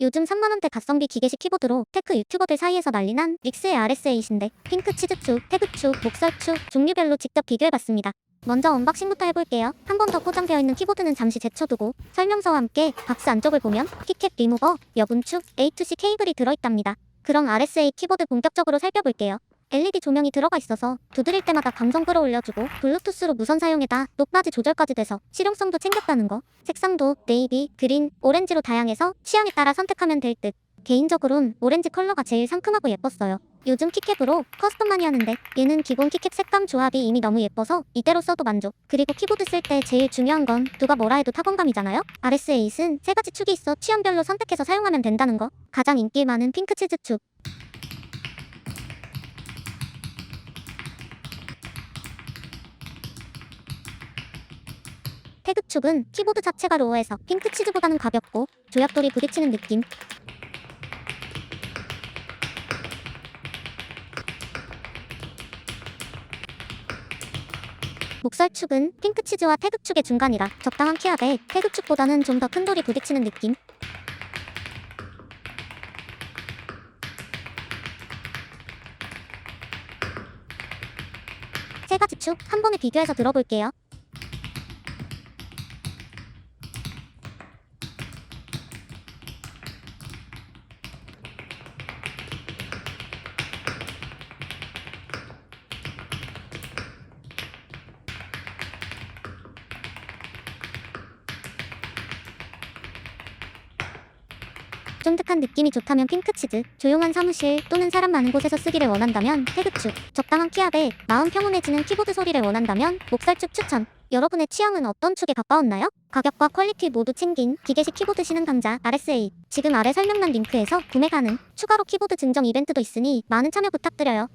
요즘 3만원대 가성비 기계식 키보드로 테크 유튜버들 사이에서 난리난 릭스의 RS8인데 핑크 치즈축, 태그축, 목설축 종류별로 직접 비교해봤습니다. 먼저 언박싱부터 해볼게요. 한 번 더 포장되어 있는 키보드는 잠시 제쳐두고 설명서와 함께 박스 안쪽을 보면 키캡 리무버, 여분축, A2C 케이블이 들어있답니다. 그럼 RSA 키보드 본격적으로 살펴볼게요. LED 조명이 들어가 있어서 두드릴 때마다 감성 끌어올려주고 블루투스로 무선 사용에다 높낮이 조절까지 돼서 실용성도 챙겼다는 거. 색상도 네이비, 그린, 오렌지로 다양해서 취향에 따라 선택하면 될 듯. 개인적으론 오렌지 컬러가 제일 상큼하고 예뻤어요. 요즘 키캡으로 커스텀 많이 하는데 얘는 기본 키캡 색감 조합이 이미 너무 예뻐서 이대로 써도 만족. 그리고 키보드 쓸 때 제일 중요한 건 누가 뭐라 해도 타건감이잖아요. RS8은 세 가지 축이 있어 취향별로 선택해서 사용하면 된다는 거. 가장 인기 많은 핑크 치즈 축. 태극축은 키보드 자체가 로어해서 핑크 치즈보다는 가볍고 조약돌이 부딪히는 느낌. 목설축은 핑크치즈와 태극축의 중간이라 적당한 키압에 태극축보다는 좀 더 큰 돌이 부딪히는 느낌. 세 가지 축 한 번에 비교해서 들어볼게요. 쫀득한 느낌이 좋다면 핑크치즈, 조용한 사무실 또는 사람 많은 곳에서 쓰기를 원한다면 태극축, 적당한 키압에 마음 평온해지는 키보드 소리를 원한다면 목살축 추천. 여러분의 취향은 어떤 축에 가까웠나요? 가격과 퀄리티 모두 챙긴 기계식 키보드 신은 강자 RSA. 지금 아래 설명란 링크에서 구매 가능. 추가로 키보드 증정 이벤트도 있으니 많은 참여 부탁드려요.